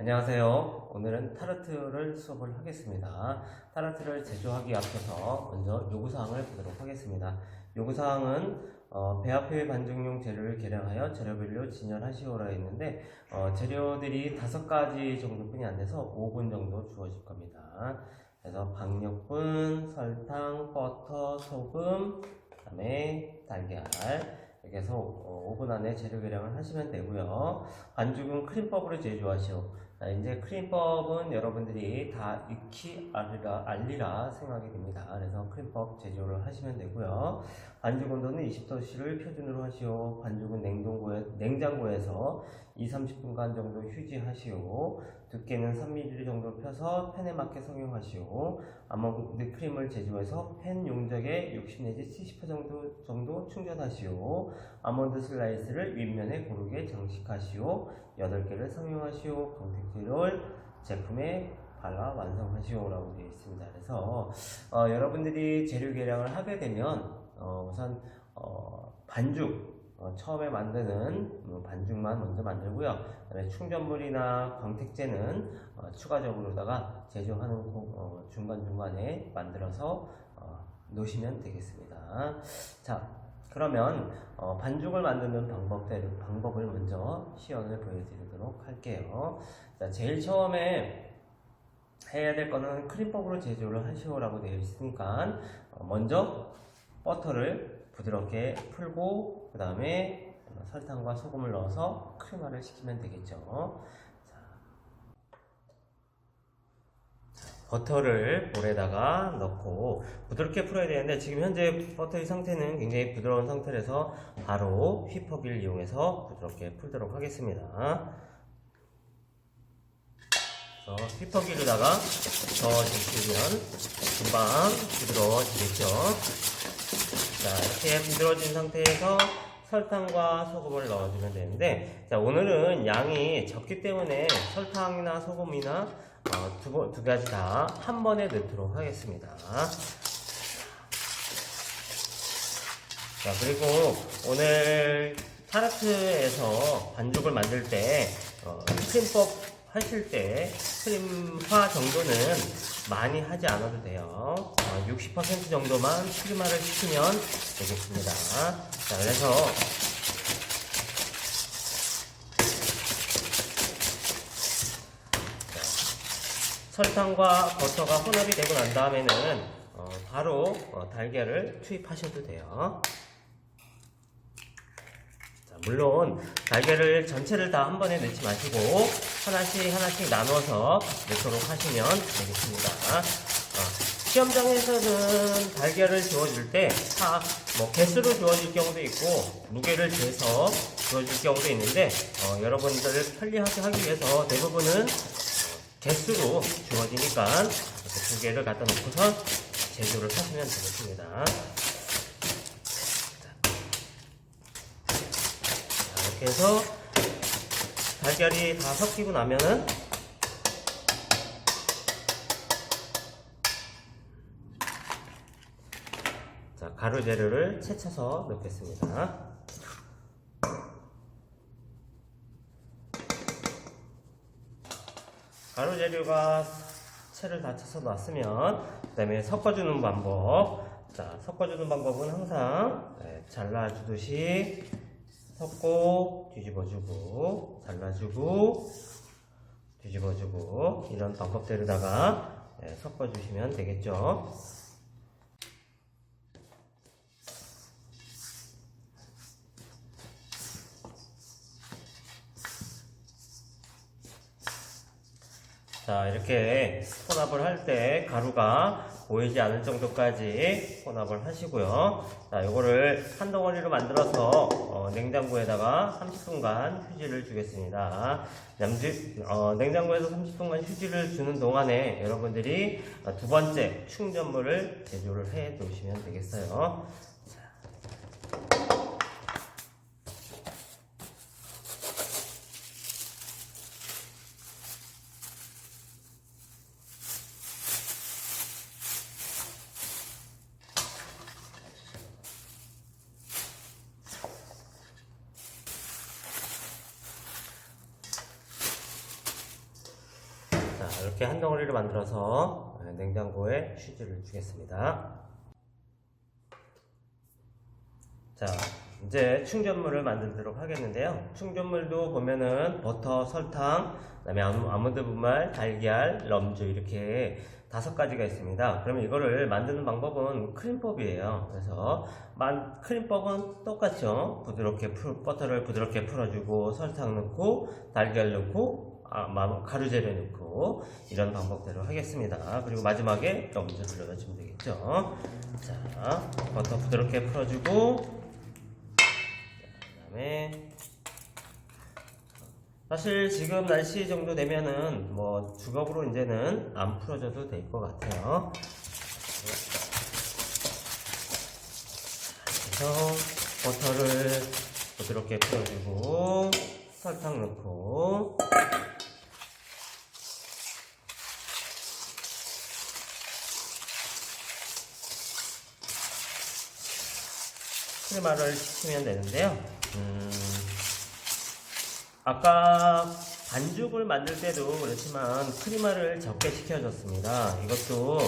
안녕하세요. 오늘은 타르트를 수업을 하겠습니다. 타르트를 제조하기 앞서서 먼저 요구사항을 보도록 하겠습니다. 요구사항은 어, 배합회 반죽용 재료를 계량하여 재료별로 진열하시오라 했는데 어, 재료들이 다섯 가지 정도뿐이 안 돼서 5분 정도 주어질 겁니다. 그래서 박력분, 설탕, 버터, 소금, 그다음에 달걀 이렇게 해서 어, 5분 안에 재료 계량을 하시면 되고요. 반죽은 크림법으로 제조하시오. 자, 이제 크림법은 여러분들이 다 익히 알리라, 알리라 생각이 됩니다. 그래서 크림법 제조를 하시면 되고요. 반죽 온도는 20도씨를 표준으로 하시오. 반죽은 냉동고에, 냉장고에서 2, 30분간 정도 휴지하시오. 두께는 3mm 정도 펴서 팬에 맞게 성형하시오. 아몬드 크림을 제조해서 팬 용적에 60 내지 70% 정도, 정도 충전하시오. 아몬드 슬라이스를 윗면에 고르게 장식하시오. 8개를 성형하시오. 광택제를 제품에 발라 완성하시오라고 되어 있습니다. 그래서 어, 여러분들이 재료 계량을 하게 되면 어, 우선 어, 반죽 어, 처음에 만드는 뭐 반죽만 먼저 만들고요. 그다음에 충전물이나 광택제는 어, 추가적으로다가 제조하는 고- 어, 중간중간에 만들어서 어, 놓으시면 되겠습니다. 자, 그러면 어, 반죽을 만드는 방법들, 방법을 먼저 시연을 보여드리도록 할게요. 자, 제일 처음에 해야 될 거는 크림법으로 제조를 하시오라고 되어 있으니까 어, 먼저 버터를 부드럽게 풀고 그 다음에 설탕과 소금을 넣어서 크림화를 시키면 되겠죠. 자, 버터를 볼에다가 넣고 부드럽게 풀어야 되는데 지금 현재 버터의 상태는 굉장히 부드러운 상태라서 바로 휘퍼기를 이용해서 부드럽게 풀도록 하겠습니다. 그래서 휘퍼기로다가 저어주시면 금방 부드러워지겠죠. 자, 이렇게 부드러워진 상태에서 설탕과 소금을 넣어주면 되는데, 자, 오늘은 양이 적기 때문에 설탕이나 소금이나 어, 두, 번- 두 가지 다 한 번에 넣도록 하겠습니다. 자, 그리고 오늘 타르트에서 반죽을 만들 때, 어, 크림법 하실 때 크림화 정도는 많이 하지 않아도 돼요. 어, 60% 정도만 크림화를 시키면 되겠습니다. 자, 그래서 설탕과 버터가 혼합이 되고 난 다음에는 어, 바로 어, 달걀을 투입하셔도 돼요. 자, 물론 달걀을 전체를 다 한 번에 넣지 마시고 하나씩 하나씩 나눠서 넣도록 하시면 되겠습니다. 어, 시험장에서는 달걀을 주어줄 때다뭐 개수로 주어질 경우도 있고 무게를 재서 주어질 경우도 있는데 어, 여러분들을 편리하게 하기 위해서 대부분은 개수로 주어지니까 이렇게 두 개를 갖다 놓고서 제조를 하시면 되겠습니다. 이렇게 해서 달걀이 다 섞이고 나면은 자, 가루 재료를 채쳐서 넣겠습니다. 가루 재료가 채를 다 쳐서 놨으면 그 다음에 섞어주는 방법 자 섞어주는 방법은 항상 네, 잘라주듯이 섞고 뒤집어주고 잘라주고 뒤집어주고 이런 방법대로다가 네, 섞어주시면 되겠죠? 자, 이렇게 혼합을 할 때 가루가 보이지 않을 정도까지 혼합을 하시고요. 자, 요거를 한 덩어리로 만들어서 어, 냉장고에다가 30분간 휴지를 주겠습니다. 남주, 어, 냉장고에서 30분간 휴지를 주는 동안에 여러분들이 어, 두 번째 충전물을 제조를 해 놓으시면 되겠어요. 이렇게 한 덩어리를 만들어서 예, 냉장고에 휴지를 주겠습니다. 자, 이제 충전물을 만들도록 하겠는데요. 충전물도 보면은 버터, 설탕, 그다음에 아몬- 아몬드 분말, 달걀, 럼주 이렇게 다섯 가지가 있습니다. 그러면 이거를 만드는 방법은 크림법이에요. 그래서 만, 크림법은 똑같죠. 부드럽게 풀, 버터를 부드럽게 풀어주고 설탕 넣고 달걀 넣고 아, 마- 가루 재료 넣고 이런 방법대로 하겠습니다. 그리고 마지막에 럼주를 넣어주면 되겠죠. 자, 버터 부드럽게 풀어주고 그다음에 사실 지금 날씨 정도 되면은 뭐 주걱으로 이제는 안 풀어줘도 될 것 같아요. 그래서 버터를 부드럽게 풀어주고 설탕 넣고 크리마를 시키면 되는데요. 음, 아까 반죽을 만들 때도 그렇지만 크리마를 적게 시켜줬습니다. 이것도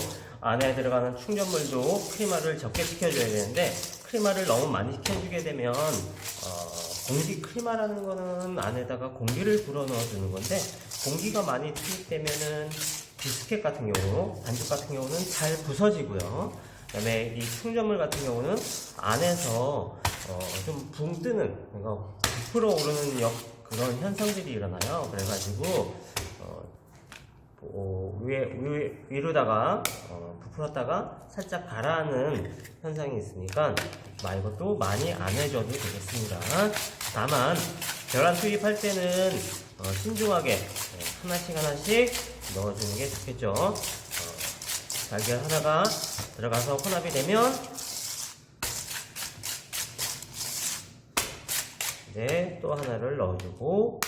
안에 들어가는 충전물도 크리마를 적게 시켜줘야 되는데 크리마를 너무 많이 시켜주게 되면 어, 공기 크리마라는 거는 안에다가 공기를 불어 넣어 주는 건데 공기가 많이 투입되면은 비스켓 같은 경우 반죽 같은 경우는 잘 부서지고요. 그다음에 이 충전물 같은 경우는 안에서 어, 좀 붕 뜨는 그러니까 부풀어 오르는 역 그런 현상들이 일어나요. 그래가지고 어, 어, 위에, 위, 위로다가 어, 부풀었다가 살짝 가라앉는 현상이 있으니까 마 이것도 많이 안 해줘도 되겠습니다. 다만 계란 투입할 때는 어, 신중하게 네, 하나씩 하나씩 넣어주는 게 좋겠죠. 어, 달걀 하나가 들어가서 혼합이 되면 이제 또 하나를 넣어주고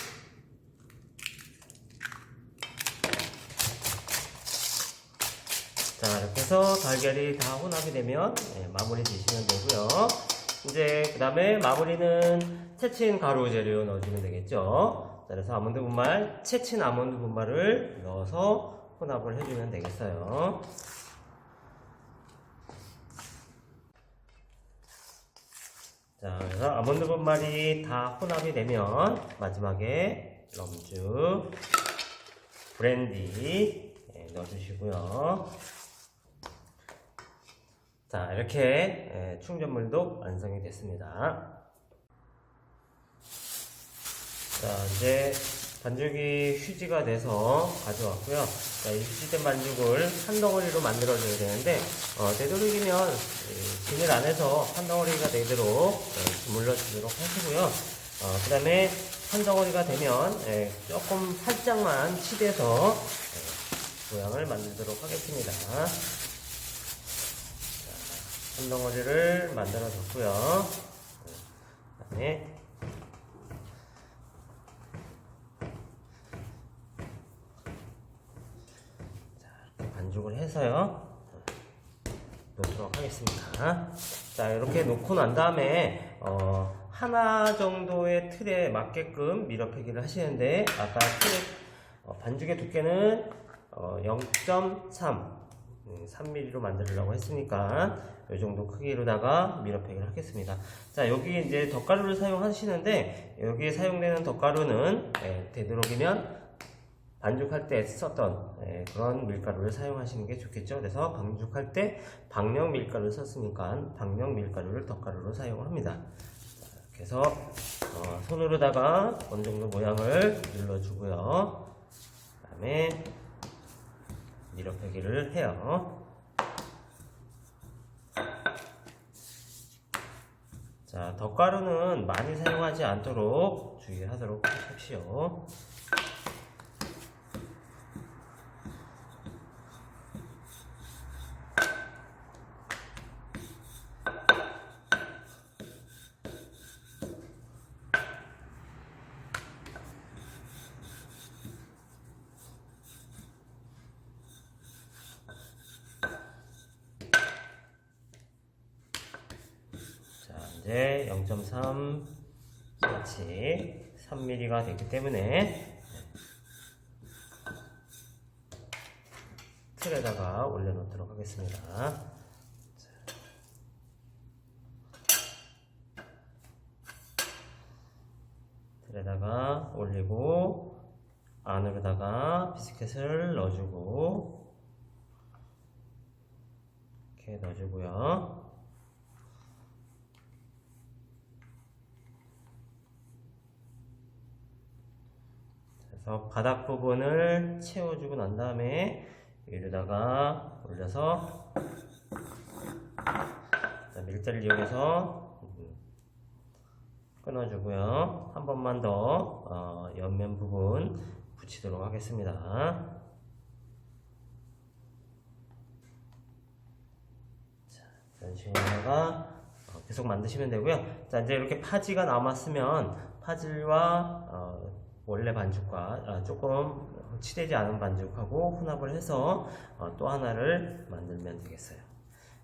자 이렇게 해서 달걀이 다 혼합이 되면 예, 마무리 지시면 되고요. 이제 그 다음에 마무리는 채친 가루 재료 넣어주면 되겠죠? 자, 그래서 아몬드 분말 채친 아몬드 분말을 넣어서 혼합을 해주면 되겠어요 자, 그래서 아몬드 분말이 다 혼합이 되면 마지막에 럼주, 브랜디 예, 넣어주시고요. 자, 이렇게 예, 충전물도 완성이 됐습니다. 자, 이제 반죽이 휴지가 돼서 가져왔고요. 자, 이 휴지된 반죽을 한 덩어리로 만들어줘야 되는데, 어, 되도록이면 이 비닐 안에서 한 덩어리가 되도록 어, 주물러주도록 하시고요. 어, 그 다음에 한 덩어리가 되면 예, 조금 살짝만 치대서 예, 모양을 만들도록 하겠습니다. 자, 한 덩어리를 만들어 줬고요. 그 다음에 반죽을 해서요. 놓도록 하겠습니다. 자, 이렇게 놓고 난 다음에, 어, 하나 정도의 틀에 맞게끔 밀어펴기를 하시는데, 아까 틀, 어, 반죽의 두께는, 어, 0.3, 3mm로 만들려고 했으니까, 이 정도 크기로다가 밀어펴기를 하겠습니다. 자, 여기 이제 덧가루를 사용하시는데, 여기에 사용되는 덧가루는, 예, 되도록이면 반죽할 때 썼던 예, 그런 밀가루를 사용하시는 게 좋겠죠. 그래서 반죽할 때 박력 밀가루를 썼으니까 박력 밀가루를 덧가루로 사용을 합니다. 해서 어, 손으로다가 어느 정도 모양을 눌러주고요. 그 다음에 밀어펴기를 해요. 자, 덧가루는 많이 사용하지 않도록 주의하도록 하십시오. 자, 이제 0.3 cm, 3mm가 되기 때문에 틀에다가 올려놓도록 하겠습니다. 틀에다가 올리고 안으로다가 비스켓을 넣어주고 이렇게 넣어주고요. 그래서 바닥 부분을 채워주고 난 다음에 여기다가 올려서 자, 밀대를 이용해서 음, 끊어주고요. 한 번만 더 어, 옆면 부분 붙이도록 하겠습니다. 자, 이런 식으로다가 어, 계속 만드시면 되고요. 자, 이제 이렇게 파지가 남았으면 파질과 어, 원래 반죽과 아, 조금 치대지 않은 반죽하고 혼합을 해서 어, 또 하나를 만들면 되겠어요.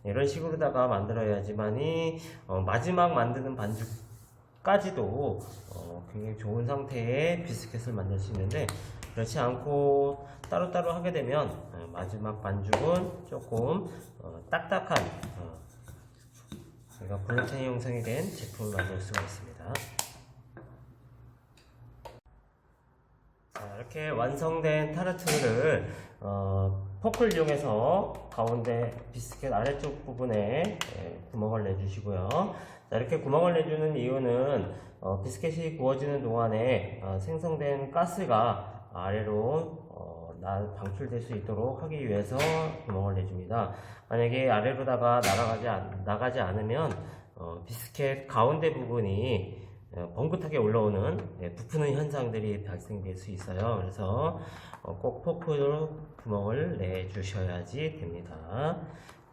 이런 식으로다가 만들어야지만이 어, 마지막 만드는 반죽까지도 어, 굉장히 좋은 상태의 비스켓을 만들 수 있는데 그렇지 않고 따로따로 하게 되면 어, 마지막 반죽은 조금 어, 딱딱한 어, 그러니까 글루텐 형성이 된 제품을 만들 수가 있습니다. 자, 이렇게 완성된 타르트를 어, 포크를 이용해서 가운데 비스켓 아래쪽 부분에 예, 구멍을 내주시고요. 자, 이렇게 구멍을 내주는 이유는 어, 비스켓이 구워지는 동안에 어, 생성된 가스가 아래로 어, 나- 방출될 수 있도록 하기 위해서 구멍을 내줍니다. 만약에 아래로다가 날아가지 않, 나가지 않으면 어, 비스켓 가운데 부분이 어, 번긋하게 올라오는 예, 부푸는 현상들이 발생될 수 있어요. 그래서 어, 꼭 포크로 구멍을 내 주셔야지 됩니다.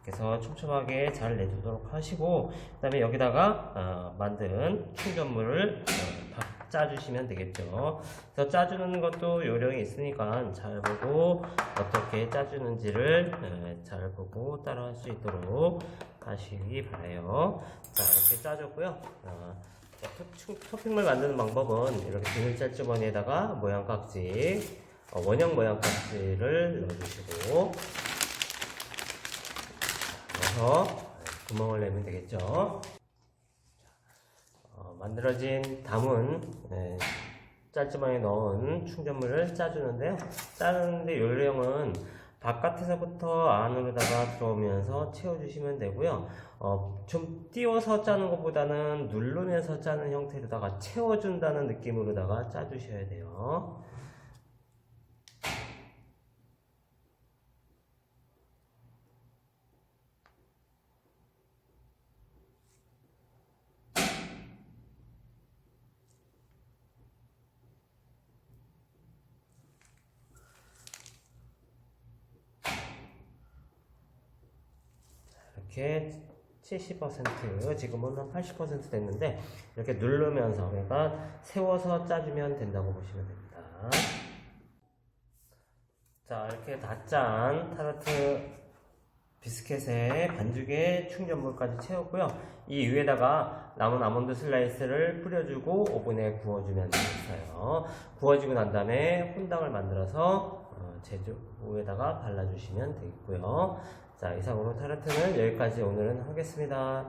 그래서 촘촘하게 잘 내주도록 하시고 그 다음에 여기다가 어, 만든 충전물을 어, 다 짜주시면 되겠죠. 그래서 짜주는 것도 요령이 있으니까 잘 보고 어떻게 짜주는지를 예, 잘 보고 따라 할 수 있도록 하시기 바래요. 자 이렇게 짜줬고요. 토핑을 만드는 방법은 이렇게 비닐 짤주머니에다가 모양 깍지, 어, 원형 모양 깍지를 넣어주시고 넣어서 구멍을 내면 되겠죠. 어, 만들어진 담은 네, 짤주머니에 넣은 충전물을 짜주는데요. 짜는데 요령은 바깥에서부터 안으로다가 들어오면서 채워주시면 되고요. 어, 좀 띄워서 짜는 것보다는 누르면서 짜는 형태로다가 채워준다는 느낌으로다가 짜주셔야 돼요. 이렇게 70% 지금은 한 80% 됐는데 이렇게 누르면서 그러니까 세워서 짜주면 된다고 보시면 됩니다. 자 이렇게 다 짠 타르트 비스켓에 반죽에 충전물까지 채웠고요. 이 위에다가 남은 아몬드 슬라이스를 뿌려주고 오븐에 구워주면 되겠어요. 구워지고 난 다음에 혼당을 만들어서 어, 제조에다가 발라주시면 되겠고요. 자 이상으로 타르트는 여기까지 오늘은 하겠습니다.